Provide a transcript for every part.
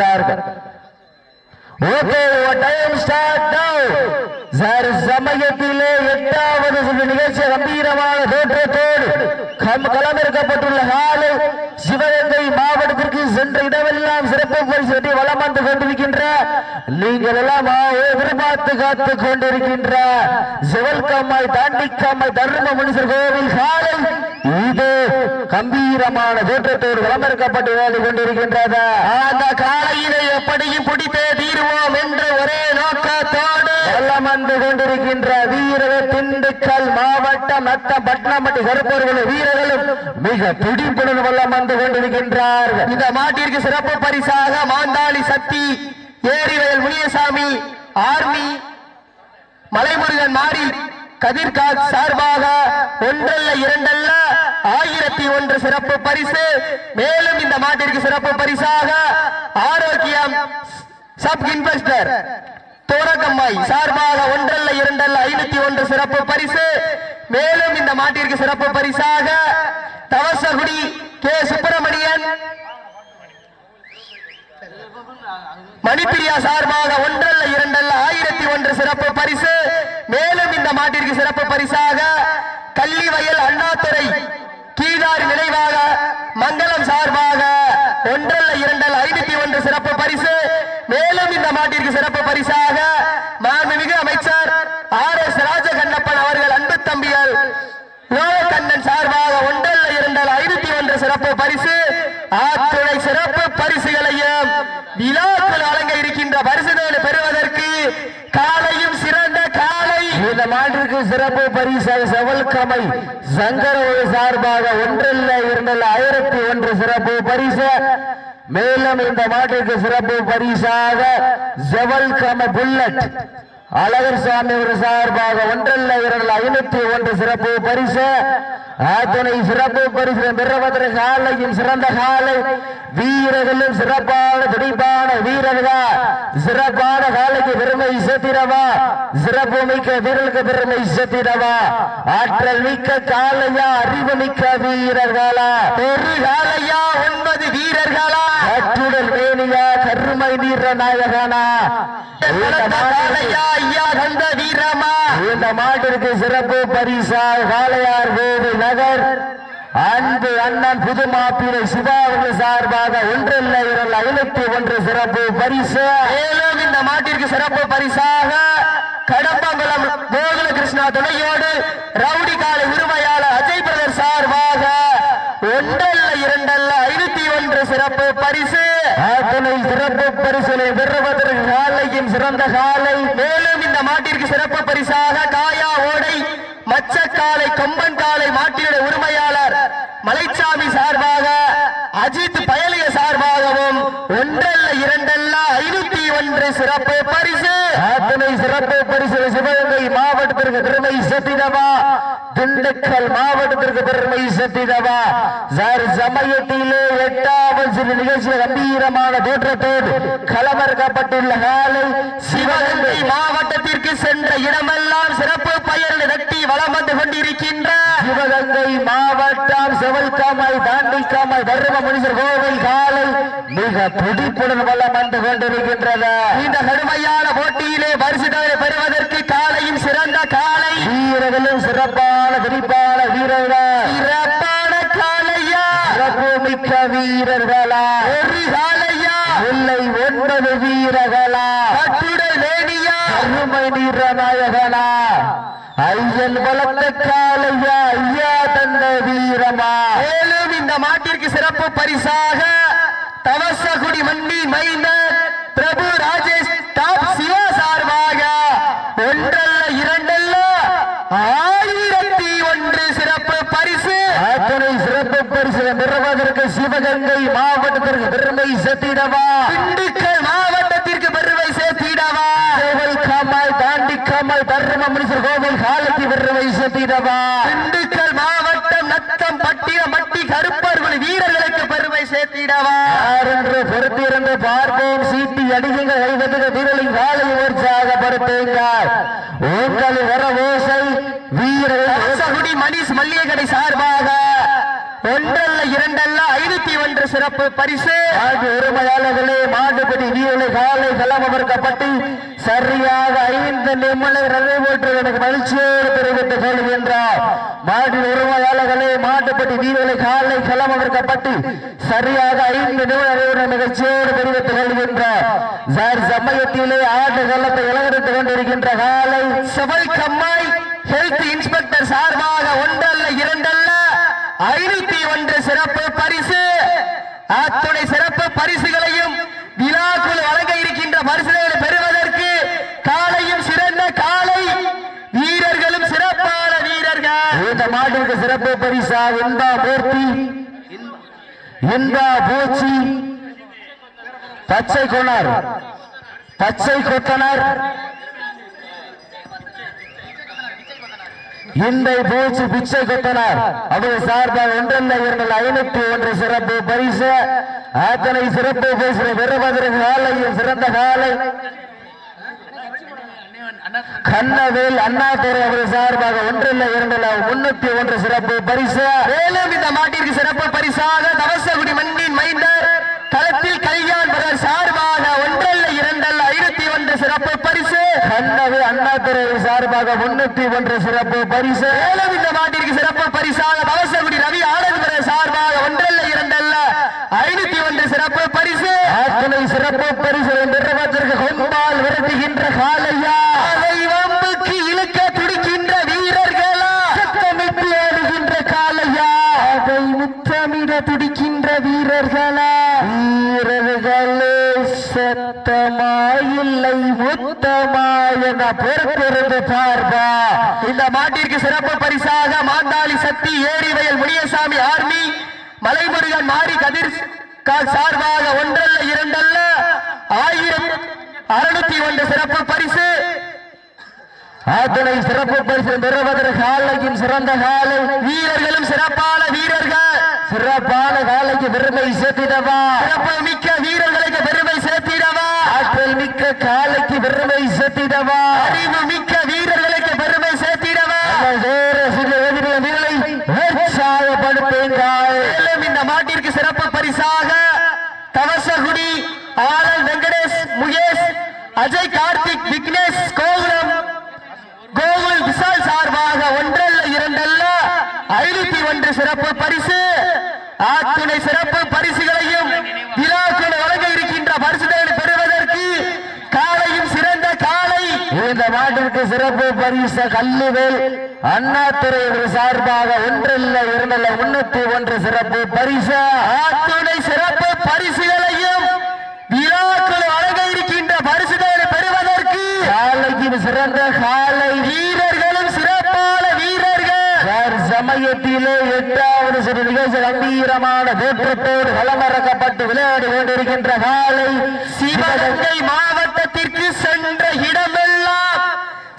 கொண்டிருக்கின்றார்கள் okay time start now sir சமயத்திலே எட்டாவது நிகழ்ச்சி கம்பீரமான தோற்றத்தோடு கம் களமிறக்கப்பட்டுள்ள காலை சிவகங்கை மாவட்டத்திற்கு சென்ற இடமெல்லாம் சிறப்பு பரிசு வெற்றி வளம் வந்து நீங்கள் எல்லாம் எதிர்பார்த்து காத்து கொண்டிருக்கின்ற செவல்காமாய் தாண்டிக்காமாய் தர்ம முனிசர் கோவில் சாலை இது கம்பீரமான தோற்றத்தோடு களமிறக்கப்பட்டு வாழ்ந்து கொண்டிருக்கின்றது. அந்த காலையிலே எப்படியும் பிடித்தே தீருவோம் என்று ஒரே நோக்கத்தோடு எல்லாம் வந்து கொண்டிருக்கின்ற வீரர்கள் திண்டுக்கல் மாவட்டம் நத்தம் பட்னாம்பட்டி கருப்பர்கள் வீரர்களும் மிக துடிப்புடன் வல்லம் வந்து கொண்டிருக்கின்றார்கள். இந்த மாட்டிற்கு சிறப்பு பரிசாக மாந்தாளி சக்தி ஏரிவயல் முனியசாமி ஆர்மி மலைமுருகன் மாறி கதிர்காட் சார்பாக ஒன்றல்ல இரண்டல்ல ஆயிரத்தி ஒன்று சிறப்பு பரிசு. மேலும் இந்த மாட்டிற்கு சிறப்பு பரிசாக ஆரோக்கியம் சப் இன்வெஸ்டர் தோரகம்மாய் சார்பாக ஒன்றல்ல இரண்டல்ல ஐநூத்தி ஒன்று சிறப்பு பரிசு. மேலும் இந்த மாட்டிற்கு சிறப்பு பரிசாக தவசகுடி கே. சுப்பிரமணியன் மணிப்பிரியா சார்பாக ஒன்றல்ல இரண்டல்ல ஆயிரத்தி ஒன்று சிறப்பு பரிசு. மேலும் இந்த மாட்டிற்கு சிறப்பு பரிசாக கள்ளிவயல் அண்ணாதுரை கீழாறு நினைவாக மங்களம் சார்பாக ஒன்றல்ல இரண்டல் ஐநூத்தி ஒன்று சிறப்பு பரிசு. மேலும் இந்த மாட்டிற்கு சிறப்பு பரிசாக மாண்புமிகு அமைச்சர் ஆர் எஸ் ராஜகண்ணப்பன் அவர்கள் அன்பு தம்பியர் லோகக்கண்ணன் சார்பாக ஒன்றல்ல இரண்டல் ஐநூத்தி ஒன்று சிறப்பு பரிசு. ஆத்துறை சிறப்பு பரிசுகளையும் விழாக்கள் வழங்க இருக்கின்ற பரிசுகளை பெறுவதற்கு காலையும் சிறந்த காலை. இந்த மாற்றுக்கு சிறப்பு பரிசு செவல்கமை சங்கரோடு சார்பாக ஒன்றில் இரண்டில் ஆயிரத்தி ஒன்று சிறப்பு பரிசு. மேலும் இந்த மாட்டிற்கு சிறப்பு பரிசாக ஜெவல்கம புல்லட் அழகர் சாமி ஒரு சார்பாக ஒன்றல்ல இரண்டு ஐநூத்தி ஒன்று சிறப்பு பரிசு. அத்தனை சிறப்பு பரிசு பிரபத்திர காலையும் சிறந்த காலை. வீரர்களும் சிறப்பான துடிப்பான வீரர்களா. சிறப்பான காலைக்கு பெருமை சேர்த்திடவா. சிறப்பு மிக்க வீரர்களுக்கு பெருமை சேர்த்திடவா. ஆற்றல் மிக்க காலையா அறிவு மிக்க வீரர்களா. ஒரு காலையா ஒன்பது மேனியா கருமை வீர நாயகனா இந்த மாட்டிற்கு சிறப்பு பரிசா காளையார் கோவில் நகர். அன்பு அண்ணன் புது மாப்பிளை சிவா அவர்கள் சார்பாக ஒன்றில் இரண்டு ஐநூத்தி ஒன்று சிறப்பு பரிசு. மேலும் இந்த மாட்டிற்கு சிறப்பு பரிசாக கடம்பங்குளம் கோகுல கிருஷ்ணா துணையோடு ரவுடி காலை உரிமையாளர் அஜய் பிரதர் சார்பாக ஒன்றல்ல இரண்டல்ல ஐநூத்தி சிறப்பு பரிசு. அத்தனை சிறப்பு பரிசுகளை பெறுவதற்கு காலையும் சிறந்த காலை. மேலும் இந்த மாட்டிற்கு சிறப்பு பரிசாக காயா ஓடை மச்சக்காலை கொம்பன் காலை மாட்டினுடைய உரிமையாளர் மலைச்சாமி சார்பாக அஜித் பயலிய சார்பாகவும் ஒன்றல்ல இரண்டல்ல ஐநூத்தி ஒன்று சிறப்பு பரிசு. அத்தனை சிறப்பு பரிசு சிவகங்கை மாவட்டத்திற்கு பெருமை சேர்த்திடவா திண்டுக்கல் மாவட்டத்திற்கு பெருமை சேர்த்திடவா சார் சமயத்திலே எட்டாவது சிறு நிகழ்ச்சி கம்பீரமான தோற்றத்தோடு களமறுக்கப்பட்டுள்ள காலை சிவகங்கை மாவட்டத்திற்கு சென்ற இடமெல்லாம் சிறப்பு பயன் நட்டி வளம் வந்து கொண்டிருக்கின்ற சிவகங்கை மாவட்டம் செவல்காமாய் தாண்டிக்காமாய் தர்ம முனிசர் கோவில் காலை மிக துடிப்புடன் வளம் வந்து கொண்டிருக்கின்றது. இந்த கடுமையான போட்டியிலே பரிசுகளை பெறுவதற்கு காலையும் சிறந்த காலை. வீரர்களும் சிறப்பான துடிப்பான வீரர்கள். சிறப்பான காலையா. சிறப்பு மிக்க வீரர்களா. ஒரு காலையா. இல்லை ஒன்பது வீரர்களா. கட்டுடல் வேணியா அருமை நீர நாயகனா ஐயன் வளர்த்த காலையா. ஐயா தந்த வீரமா. மேலும் இந்த மாட்டிற்கு சிறப்பு பரிசாக தவசகுடி மண்ணி மைந்தர் பிரபு ராஜேஷ் டாப் சிவா சார்பாக ஒன்றல்ல இரண்டல்ல ஆயிரத்தி ஒன்று சிறப்பு பரிசு அத்தனை சிறப்பு பரிசு பெறுவதற்கு சிவகங்கை மாவட்டத்திற்கு பெருமை சேர்த்திடவா? திண்டுக்கல் மாவட்டத்திற்கு பெருமை சேர்த்திடவா? கோவில் காமாய் தாண்டி காமாய் தர்ம மனுஷர் கோவில் காலத்தி பெருமை சேர்த்திடவா? திண்டுக்கல் மாவட்டம் நத்தம் பட்டிய மட்டி கருப்பர்கள் வீரர்களுக்கு பெருமை சேர்த்திடவா? என்று பொறுத்திருந்து பார்ப்போம். சீட்டி அடியுங்கள் கைவதுக வீரர்களின் காலை உற்சாகப்படுத்துங்கள் உங்களின் வர ஓசை வீரர்கள் மணிஷ் மல்லிகை கடை சார்பாக ஒன்று சிறப்பு பரிசு. உரிமையாளர்களே மாட்டுப்படி வீரலை காலை களமவர்க்கப்பட்டு சரியாக ஐந்து நிமிடம் நிறைவேற்று எனக்கு மகிழ்ச்சியோடு தெரிவித்துக் கொள்கின்றார். மாட்டின் உரிமையாளர்களே மாட்டுப்படி வீரலை காலை களமவர்க்கப்பட்டு சரியாக ஐந்து நிமிடம் நிகழ்ச்சியோடு தெரிவித்துக் கொள்கின்றார். சார் சமயத்திலே ஆட்டு கள்ளத்தை இளவரித்துக் கொண்டிருக்கின்ற காலை சபல் கம்மாய் ஹெல்த் இன்ஸ்பெக்டர் சார்பாக ஒன்றல்ல இரண்டல்ல ஐநூத்தி ஒன்று சிறப்பு பரிசு. அத்துணை சிறப்பு பரிசுகளையும் விழாக்குள் வழங்க இருக்கின்ற பரிசுகளை பெறுவதற்கு காலையும் சிறந்த காலை. வீரர்களும் சிறப்பான வீரர்கள். இந்த மாட்டிற்கு சிறப்பு பரிசா? இந்த மூர்த்தி இந்த பூச்சி பச்சை கொணர் பச்சை கொத்தனர். இந்த பூச்சி பிச்சை கொத்தனர் அவர் சார்பாக ஒன்றல்ல இவர்கள் ஐநூத்தி ஒன்று சிறப்பு பரிசு. அத்தனை சிறப்பு பேசுகிற பெறுவதற்கு காலையும் சிறந்த காலை. கண்ணவேல் அண்ணாதுரை அவர் சார்பாக ஒன்றில் இரண்டில் முன்னூத்தி ஒன்று சிறப்பு பரிசு. மேலும் இந்த மாட்டிற்கு சிறப்பு பரிசாக தவசகுடி மண்ணின் மைந்தர் களத்தில் கல்யாண் சார்பாக ஒன்றல்ல இரண்டல்ல ஐநூத்தி ஒன்று சிறப்பு பரிசு. கண்ணவேல் அண்ணாதுரை சார்பாக முன்னூத்தி ஒன்று சிறப்பு பரிசு. மேலும் இந்த மாட்டிற்கு சிறப்பு பரிசாக தவசகுடி ரவி ஆனந்த் பிரதர் சார்பாக ஒன்றல்ல இரண்டல்ல ஐநூத்தி ஒன்று சிறப்பு பரிசு. அத்தனை சிறப்பு பரிசுகளை பெறுவதற்கு கொம்பால் விரட்டுகின்ற காலையா அதை வம்புக்கு இழுக்க துடிக்கின்ற வீரர்களா சத்தமிட்டு ஆடுகின்ற காலையா அதை முத்தமிட துடிக்கின்ற வீரர்களா வீரர்களே சத்தமாயில்லை முத்தமாய் என பொறுத்திருந்து பார்ப்பா இந்த மாட்டிற்கு சிறப்பு பரிசாக மாந்தாளி சக்தி ஏரி வயல் முனியசாமி ஆர்மி மலைமுருகன் மாரி கதிர் சார்பாக ஒன்றல்ல இரண்டல்ல ஆயிரம் அறுநூத்தி ஒன்று சிறப்பு பரிசு. அத்தனை சிறப்பு பரிசு பெறுவதற்கு காலையும் சிறந்த காலை வீரர்களும் சிறப்பான வீரர்கள். சிறப்பான காலைக்கு பெருமை சேர்த்திடவா. சிறப்பு மிக்க வீரர்களுக்கு பெருமை ஆற்றல் மிக்க காலைக்கு பெருமை சேர்த்திடவா? அறிவு மிக்க வீரர்களுக்கு பெருமை சேர்த்திடவா? வேற சில எதிரில வீரரை உற்சாகப்படுத்துங்கள். மேலும் இந்த மாட்டிற்கு சிறப்பு பரிசாக தவசகுடி ஆனந்த் வெங்கடேஷ் முகேஷ் அஜய் கார்த்திக் விக்னேஷ் கோகுலம். கோகுல் விஷால் சார்பாக ஒன்றல்ல இரண்டல்ல ஐநூத்தி ஒன்று சிறப்பு பரிசு. ஆத்துணை சிறப்பு பரிசுகளையும் விழாக்குழு வழங்க இருக்கின்ற பரிசுகளை பெறுவதற்கு காலையும் சிறந்த காலை இந்த நாட்டிற்கு சிறப்பு பரிசு கல்லுவேல் அண்ணாதுறை சார்பாக ஒன்றில் இரண்டில் முன்னூத்தி ஒன்று சிறப்பு பரிசு. ஆத்துணை சிறப்பு பரிசுகளையும் விழாக்கள் வழங்க இருக்கின்ற பரிசுகளை பெறுவதற்கு காலைக்கு சிறந்த காலை. வீரர்களும் சிறப்பான வீரர்கள். சமயத்திலே எட்டாவது சிறு நிகழ்ச்சி கம்பீரமான தோற்றத்தோடு களமிறக்கப்பட்டு விளையாடி கொண்டிருக்கின்ற காலை. சிவகங்கை மாவட்டத்திற்கு சென்ற இடம்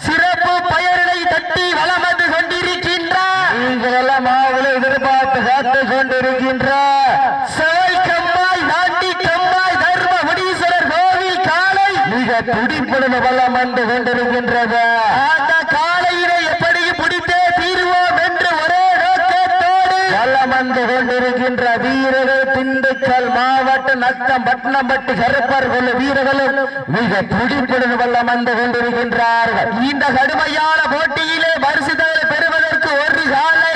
சிறப்பு பெயர்களை தட்டி வலம் வந்து கொண்டிருக்கின்றார் நீங்கள் எல்லாம் மாவுல எதிர்பார்த்து காத்துக் கொண்டிருக்கின்ற செவல் கம்மாய் நாட்டி கம்மாய் தர்ம முனீஸ்வரர் கோவில் காலை மிக துடிப்புடன் வளம் வந்து கொண்டிருக்கின்றது. அந்த காலையினை எப்படி பிடித்தே தீர்வோம் என்று ஒரே நோக்கத்தோடு வளம் வந்து கொண்டிருக்கின்ற வீரர்கள் திண்டுக்கல் மாவட்ட நத்தம் பட்டினம்பட்டி கருப்பர் கொள்ள வீரர்களும் மிக துடிப்புடன் வளம் வந்து கொண்டிருக்கின்றார்கள். இந்த கடுமையான போட்டியிலே பரிசுதலை பெறுவதற்கு ஒரு காலை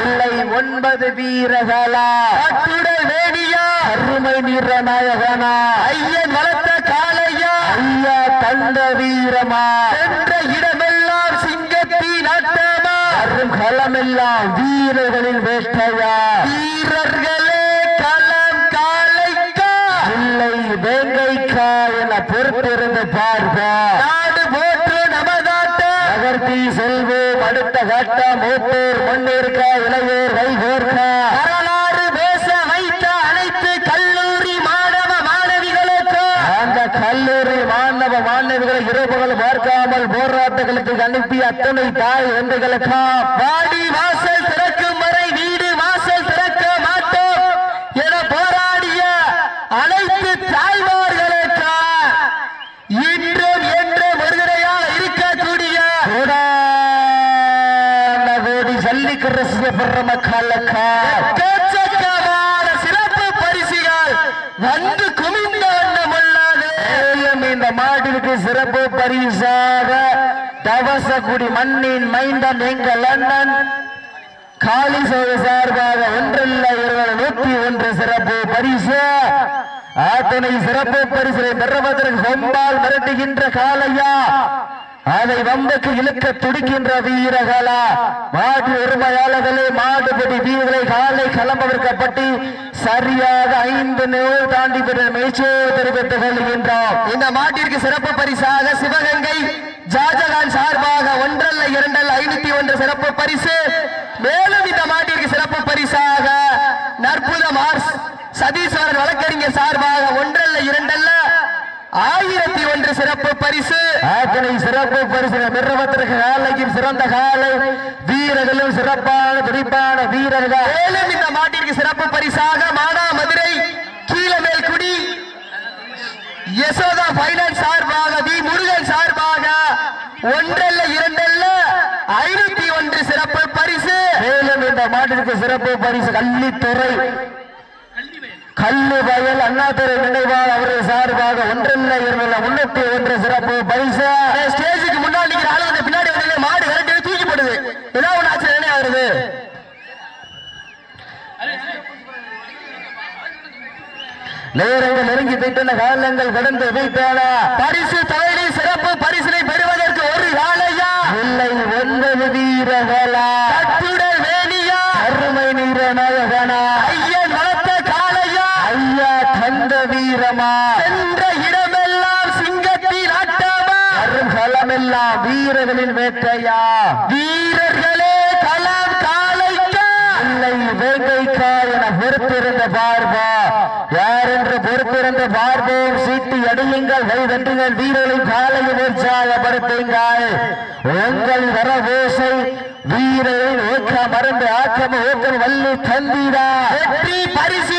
இல்லை ஒன்பது வீரர்களா? அத்துடல் வேணியா அருமை நீர நாயகனா ஐயன் வளர்த்த காலையா ஐயா தந்த வீரமா? சென்ற இடமெல்லாம் சிங்கத்தின் அட்டமா அரும் களமெல்லாம் வீரர்களின் வேட்டையா? வீரர்களே களம் காலைக்கா இல்லை வேங்கைக்கா என பொறுத்திருந்து பார்ப்பா அடுத்த கட்ட மூத்தூர் முன்னிற்க இளையோர் கைகோர்க்க வரலாறு பேச வைத்த அனைத்து கல்லூரி மாணவ மாணவிகளுக்கு. அந்த கல்லூரி மாணவ மாணவிகளை இரவுகள் பார்க்காமல் போராட்டங்களுக்கு அனுப்பி அத்தனை தாய் தந்தைகளுக்கா? வாடி வாசல் சிறப்பு பரிசுகள் வந்து குமிந்த வண்ணம் இந்த மாட்டிற்கு சிறப்பு பரிசாக தவசகுடி மண்ணின் மைந்தன் எங்கள் அண்ணன் காலி சார்பாக ஒன்றில்ல இருபது நூத்தி ஒன்று சிறப்பு பரிசு. அத்தனை சிறப்பு பரிசு பெறுவதற்கு கொம்பால் மிரட்டுகின்ற காலையா அதை வம்புக்கு இழுக்க துடிக்கின்ற வீரர்களா? மாட்டு உரிமையாளர்களே மாட்டுப்பட்டி தீவுகளை காலை களம்பவிற்கப்பட்டு சரியாக ஐந்து நூல் தாண்டி பெற்ற முயற்சியை தெரிவித்துக் கொள்கின்றோம் இந்த மாட்டிற்கு சிறப்பு பரிசாக சிவகங்கை ஜாஜகான் சார்பாக ஒன்றல்ல இரண்டல்ல ஐநூத்தி ஒன்று சிறப்பு பரிசு. மேலும் இந்த மாட்டிற்கு சிறப்பு பரிசாக நற்புத மார்ஸ் சதீஸ்வரன் வழக்கறிஞர் சார்பாக ஒன்றல்ல இரண்டல்ல ஆயிரத்தி ஒன்று சிறப்பு பரிசு. அத்தனை சிறப்பு பரிசு. பெறுவதற்கு காலையும் சிறந்த காலை. வீரர்களும் சிறப்பான துடிப்பான வீரர்கள். மேலும் இந்த மாட்டிற்கு சிறப்பு பரிசாக மானா மதுரை கீழமேல்குடி யசோதா பைனான்ஸ் சார்பாக வி முருகன் சார்பாக ஒன்றல்ல இரண்டல்ல ஐநூத்தி ஒன்று சிறப்பு பரிசு. மேலும் இந்த மாட்டிற்கு சிறப்பு பரிசு. கள்ளித்துறை. கல்லு வயல் அண்ணாதுரை நினைவால் அவர்கள் சார்பாக ஒன்றில்லை என்பதில் முன்னூத்தி ஒன்று சிறப்பு பரிசு. ஸ்டேஜுக்கு முன்னாடி நிக்கிற பின்னாடி வந்து மாடு விரட்டி தூக்கி போடுது ஏதாவது ஒன்று ஆச்சு என்ன ஆகுது? நேரங்கள் நெருங்கி போயிட்டன காலங்கள் கடந்து வைத்தன பரிசு தொழிலி சிறப்பு பரிசினை பெறுவதற்கு ஒரு காலையா இல்லை ஒன்பது வீரர்களா? கட்டுடல் வேணியா? அருமை நீர நாயகனா ஐயன் வளர்த்த காளையா ஐயா தந்த வீரமா? சென்ற இடமெல்லாம் சிங்கத்தின் ஆட்டமா? களமெல்லாம் வீரர்களின் வேட்டையா? வீரர்களே களம் காளைக்கா? இல்லை வேட்டைக்கா என பொறுத்திருந்த பார்வா. யார் என்று பொறுத்திருந்த பார்வோம் சீட்டு அடியுங்கள் கைதட்டுங்கள் வீரர்களின் காலையும் உற்சாகப்படுத்துங்கள். உங்கள் வர ஓசை வீரரின் ஊக்க மருந்து ஆக்கம ஊக்கம் வள்ளி தந்திரா வெற்றி பரிசீல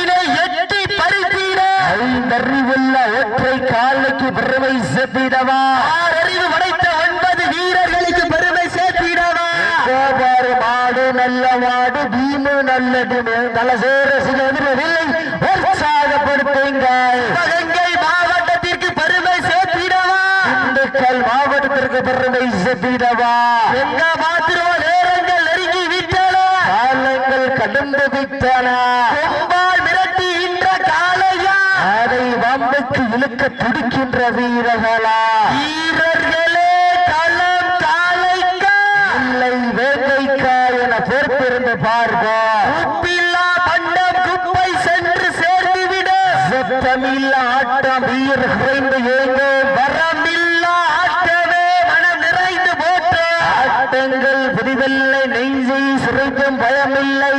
ஐந்தறிவுள்ள ஒற்றை காலைக்கு பெருமை செப்பிடவா ஆறறிவு படைத்த ஒன்பது வீரர்களுக்கு பெருமை சேர்த்திடவா? கோபாறு மாடு நல்ல மாடு பீமு நல்ல டீமு நல்ல சேர சிகவில்லை உற்சாகப்படுத்துங்கள். சிவகங்கை மாவட்டத்திற்கு பெருமை சேர்த்திடவா? திண்டுக்கல் மாவட்டத்திற்கு பெருமை செப்பிடவா எங்க மாத்திரம் நேரங்கள் நெருங்கி விட்டன. காலங்கள் கடந்து விட்டன கொம்பால் மிரட்டி இன்ற காளையா அதை வம்புக்கு இழுக்க துடிக்கின்ற வீரர்களா? வீரர்களே களம் காளைக்கா இல்லை வேட்டைக்கா என பொறுத்திருந்து பார்ப்போம் உப்பில்லா பண்டம் குப்பை சென்று சேர்ந்துவிட சத்தமில்ல ஆட்டம் வீர குறைந்து ஏங்கும் வரமில்லா ஆட்டமே மனம் நிறைந்து போற்று. ஆட்டங்கள் புதிதில்லை நெஞ்சை சிறைக்கும் பயமில்லை.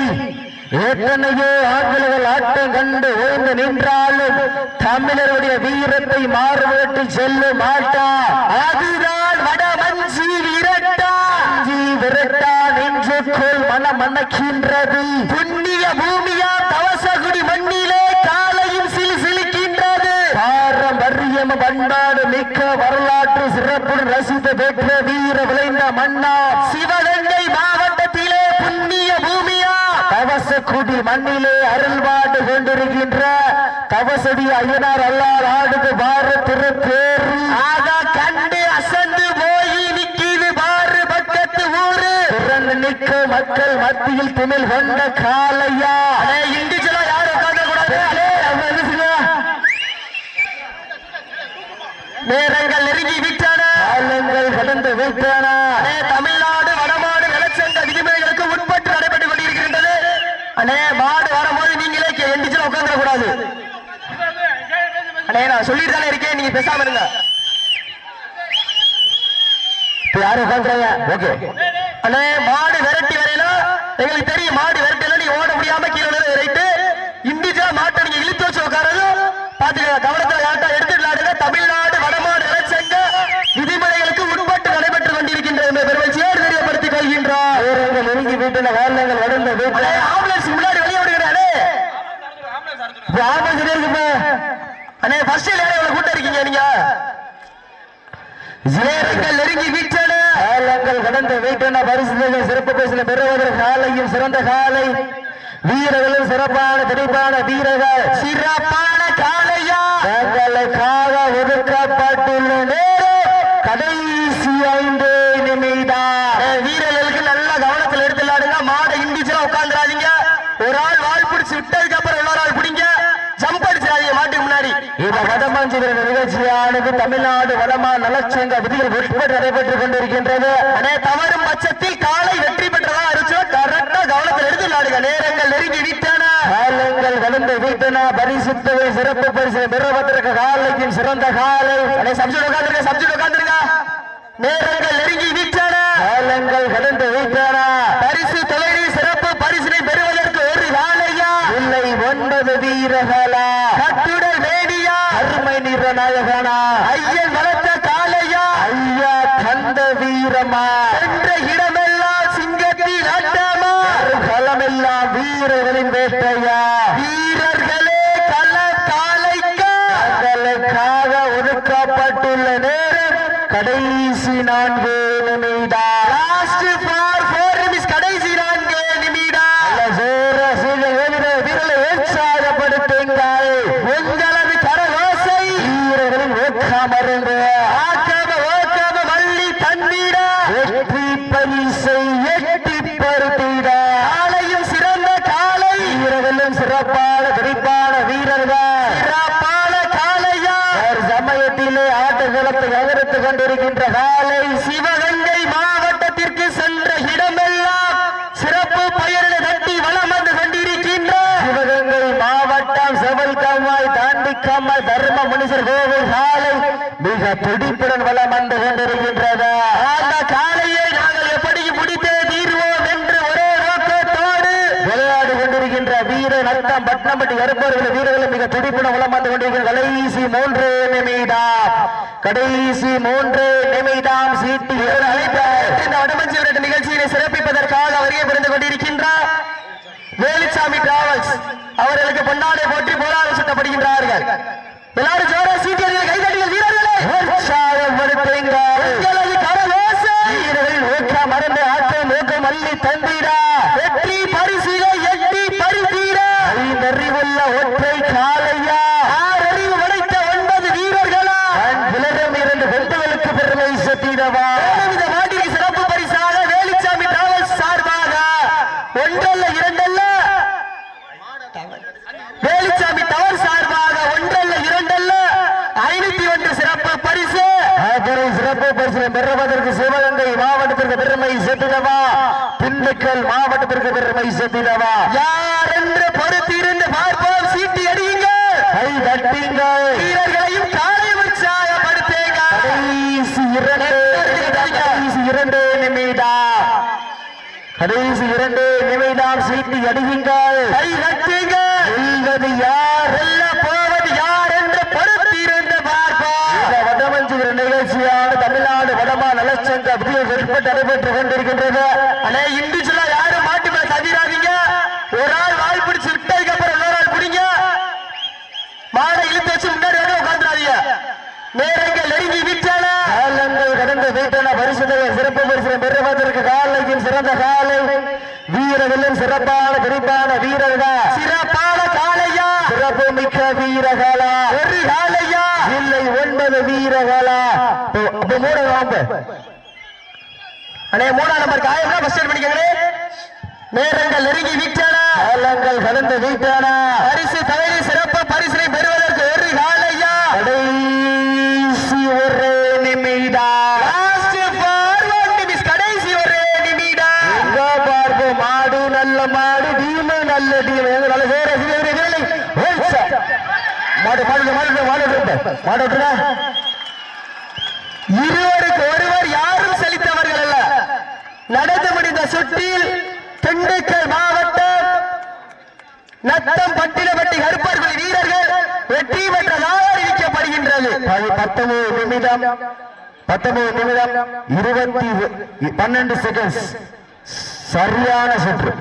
எத்தனையோ ஆண்கள் ஆட்டம் கண்டு ஓய்ந்து நின்றாலும் தமிழருடைய வீரத்தை மாறுபட்டு செல்ல மாட்டா. அதுதான் வடமஞ்சி விரட்டா. அஞ்சி விரட்டா நெஞ்சுக்குள் மனம் மணக்கின்றது. புண்ணிய பூமியா தவசகுடி மண்ணிலே காலையும் சிலு சிலுக்கின்றது பாரம்பரியம் பண்பாடு மிக்க வரலாற்று சிறப்பு ரசித்து பெற்ற வீர விளைந்த மன்னா. சிவகங்கை மாவட்டத்திலே புண்ணிய பூமி தவசக்குடி மண்ணிலே அருள்பாடு கொண்டிருக்கின்ற தவசடி ஐயனார் அல்லார் ஆடுக்கு பாரத் திருப்பேரு ஆக கண்டு அசந்து போய் நிக்கிது பாரு பக்கத்து ஊரு. திறந்து நிற்க மக்கள் மத்தியில் திமிழ் கொண்ட காலையா இண்டிஜுவலா யாரும் உட்கார்ந்து கூடாது? நேரங்கள் நெருங்கி விட்டன. காலங்கள் கடந்து விட்டன. அடே தமிழ்நாடு வடமாடு நிலச்சங்க விதிமுறைகளுக்கு உட்பட்டு நடைபெற்றுக் கொண்டிருக்கின்றது அண்ணே மாடு வரும்போது நீங்களே எண்டிச்சுல உட்கார்ந்துட கூடாது அண்ணே நான் சொல்லிட்டு தானே இருக்கேன் நீங்க பேசாம இருங்க. யாரும் உட்காந்துறாங்க ஓகே. அண்ணே மாடு விரட்டி வரையில எங்களுக்கு தெரியும் மாடு விரட்டில நீ ஓட முடியாம கீழே ரைட்டு இண்டிஜுவலா மாட்டை நீங்க இழுத்து வச்சு உட்காரது பாத்துக்க கவனத்துல யார்ட்டா எடுத்து விளையாடுங்க. தமிழ்நாடு வடமாடு நிலச்சங்க விதிமுறைகளுக்கு உட்பட்டு நடைபெற்றுக் கொண்டிருக்கின்ற இந்த பெருமச்சியோடு தெரியப்படுத்திக் கொள்கின்றோம் நெருங்கி விட்டன காலங்கள் கடந்து அண்ணே, யாரும் எவ்வளவு கூட்டம் இருக்கீங்க நீங்க? நேரங்கள் நெருங்கி விட்டன காலங்கள் கடந்து விட்டன பரிசுகள் சிறப்பு பெறுவதற்கு காலையும் சிறந்த காலை. வீரர்களும் சிறப்பான துடிப்பான வீரர்கள். சிறப்பான காலையா தங்களுக்காக ஒரு ஒதுக்கப்பட்டுள்ள நேரம் கடைசி ஐந்து நிமிடம் ஏய், வீரர்களுக்கு நல்ல கவனத்துல எடுத்துலாடுங்க மாடை இண்டிச்சுலாம் உட்காந்துடாதீங்க ஒரு ஆள் வால் பிடிச்சு விட்டதுக்கு அப்புறம் இன்னொரு ஆள் பிடிங்க ஜம்ப் அடிச்சிடாதீங்க மாட்டுக்கு முன்னாடி இந்த நிகழ்ச்சியானது தமிழ்நாடு வளமா நலச்சங்க விதிகள் உட்பட்டு நடைபெற்றுக் கொண்டிருக்கின்றது. அதே தவறும் பட்சத்தில் காலை வெற்றி பெற்றதா அறிவிச்சோம் கரெக்டா கவனத்தில் எடுத்து நாடுகள் நேரங்கள் நெருங்கி விட்டன. காலங்கள் கடந்து வீட்டன. பரிசுத்தவை சிறப்பு பரிசு பெறுவதற்கு காலைக்கும் சிறந்த காலை. அதே சப்ஜெக்ட் உட்காந்துருங்க சப்ஜெக்ட் உட்காந்துருங்க நேரங்கள் நெருங்கி விட்டன. காலங்கள் கடந்து வீட்டன. பரிசு தொழிலில் சிறப்பு பரிசினை பெறுவதற்கு ஒரு காலையா இல்லை ஒன்பது வீரர்களா? நிற நாயகனா ஐயன் வளர்த்த காலையா? ஐயா கந்த வீரமா என்ற இடமெல்லாம் சிங்கத்தின் ஆட்டமா? களமெல்லாம் வீரர்களின் வேட்டையா? வீரர்களே கள காலைக்கா? தங்களுக்காக ஒதுக்கப்பட்டுள்ள நேரம் கடைசி நான்கு நிமிடம். லாஸ்ட் ஃபார் ஃபோர் நிமிஷம் கடைசி நான்கு நிமிடம் சேர சீல எதிர வீரர்களை உற்சாகப்படுத்துங்கள் உங்களது கரகோசை வீரர்களின் ஊக்கமருந்து ஆக்கம ஓக்கம வள்ளி தந்திட வெற்றி பரிசை எட்டி பருத்திட காலையும் சிறந்த காலை வீரர்களும் சிறப்பான குறிப்பான வீரர்கள் சிறப்பான காலையா ஒரு சமயத்திலே ஆட்டகளத்தை அகரித்துக் கொண்டிருக்கின்ற காலை சிவகங்கை மாவட்டத்திற்கு சென்ற இடமெல்லாம் சிறப்பு பெயரில் தட்டி வளம் வந்து கொண்டிருக்கின்ற சிவகங்கை மாவட்டம் செவல் கம்மாய் தாண்டி கம்மாய் தர்ம முனிசர் கோவில் காலை மிக வளம் வந்து கொண்டிருக்கின்றது. அந்த காலையை நாங்கள் எப்படி முடித்தே தீர்வோம் என்று ஒரே நோக்கத்தோடு விளையாடி கொண்டிருக்கின்ற வீர நத்தம் பட்னம்பட்டி கருப்பர்கள் வீரர்கள் மிக துடிப்புடன் வளம் வந்து கொண்டிருக்கிற கடைசி மூன்று நிமிடம். கடைசி மூன்று நிமிடம். சீட்டி இந்த வடமஞ்சி விரட்டு நிகழ்ச்சியினை சிறப்பிப்பதற்காக வருகை புரிந்து கொண்டிருக்கின்றார். வேலுச்சாமி டிராவல்ஸ் அவர்களுக்கு பொன்னாடை போற்றி போராட சுட்டப்படுகின்றார்கள். எல்லாரும் ஜோரா சீட்டியர்கள் கைதட்டிகள் வீரர்களே உற்சாகப்படுத்துங்கள் உங்களது கரகோசை வீரர்கள் ஊக்கம் மறந்து ஆட்டம் ஊக்கம் அள்ளி தந்திடா வெற்றி பரிசிலை எட்டி பரிசீர ஐந்தறிவுள்ள ஒற்றை காலையா ஆறறிவு படைத்த ஒன்பது வீரர்களா தன் விலகம் இரண்டு பெண்களுக்கு பெருமை செத்திடவா மேலும் இந்த மாட்டிற்கு சிறப்பு பரிசாக வேலுச்சாமி டிராவல்ஸ் சார்பாக ஒன்றல்ல இரண்டல்ல வேலுச்சாமி டவர் சார்பாக ஒன்றல்ல இரண்டல்ல ஐநூத்தி ஒன்று சிறப்பு பரிசு ஆதரை சிறப்பு பரிசு பெறுவதற்கு சிவகங்கை மாவட்டத்திற்கு பெருமை செத்திடவா திண்டுக்கல் மாவட்டத்திற்கு பெருமை செத்திடவா யார் என்று பொறுத்திருந்து பார்ப்போம். சீட்டி அடியுங்கள் கை தட்டிங்கள் வீரர்களையும் காலை உற்சாகப்படுத்துங்க. கடைசி இரண்டு இரண்டு நிமிடம். கடைசி இரண்டு நிமிடம் சீட்டி அடியுங்கள். கை தட்டுங்க. வெல்வது யார் வெல்ல போவது யார் என்று பொறுத்திருந்து பார்ப்போம் இந்த வடமஞ்சுகிற நிகழ்ச்சியான தமிழ்நாடு வடமா நலச்சங்க உட்பட்டு நடைபெற்றுக் கொண்டிருக்கின்றது அண்ணே இண்டிவிஜுவலா யாரும் மாட்டு மேல தவிராதீங்க. ஒரு ஆள் வால் பிடிச்சு விட்டதுக்கு அப்புறம் இன்னொரு ஆள் பிடிங்க. மாடை இழுத்து வச்சு முன்னாடி உட்காந்துடாதீங்க நேரங்கள் நெருங்கி விட்டன. காலங்கள் கடந்து வீட்டன பரிசுகளை சிறப்பு பரிசு பெறுவதற்கு காலையில் சிறந்த காலை. வீரர்களும் சிறப்பான குறிப்பான வீரர்கள்? சிறப்பான காலையா? சிறப்பு மிக்க வீரர்களா? ஒரு காலையா? இல்லை ஒன்பது வீரர்களா? மூணு வாங்க அண்ணே மூணாம் நம்பர் காயம் ஃபர்ஸ்ட் பண்ணிக்கங்களே நேரங்கள் நெருங்கி விட்டன காலங்கள் கடந்து வீட்டன பரிசு தவறி சிறப்பு பரிசினை பெறுவதற்கு ஒரு காலையா கடைசி ஒரு நிமிடம் கடைசி ஒரு நிமிடம் எங்க பார்ப்போம் மாடு நல்ல மாடு டீமு நல்ல டீம் நல்ல வேற. மாடு மாடு மாடு மாடு விட்டு மாடு நடந்து முடிந்த சுற்றில் திண்டுக்கல் மாவட்டம் நத்தம் பட்டினப்பட்டி கருப்பர்குடி வீரர்கள் வெற்றி பெற்றதாக அறிவிக்கப்படுகின்றது பத்தொன்பது நிமிடம். பத்தொன்பது நிமிடம். இருபத்தி பன்னெண்டு செகண்ட்ஸ் சரியான சுற்று.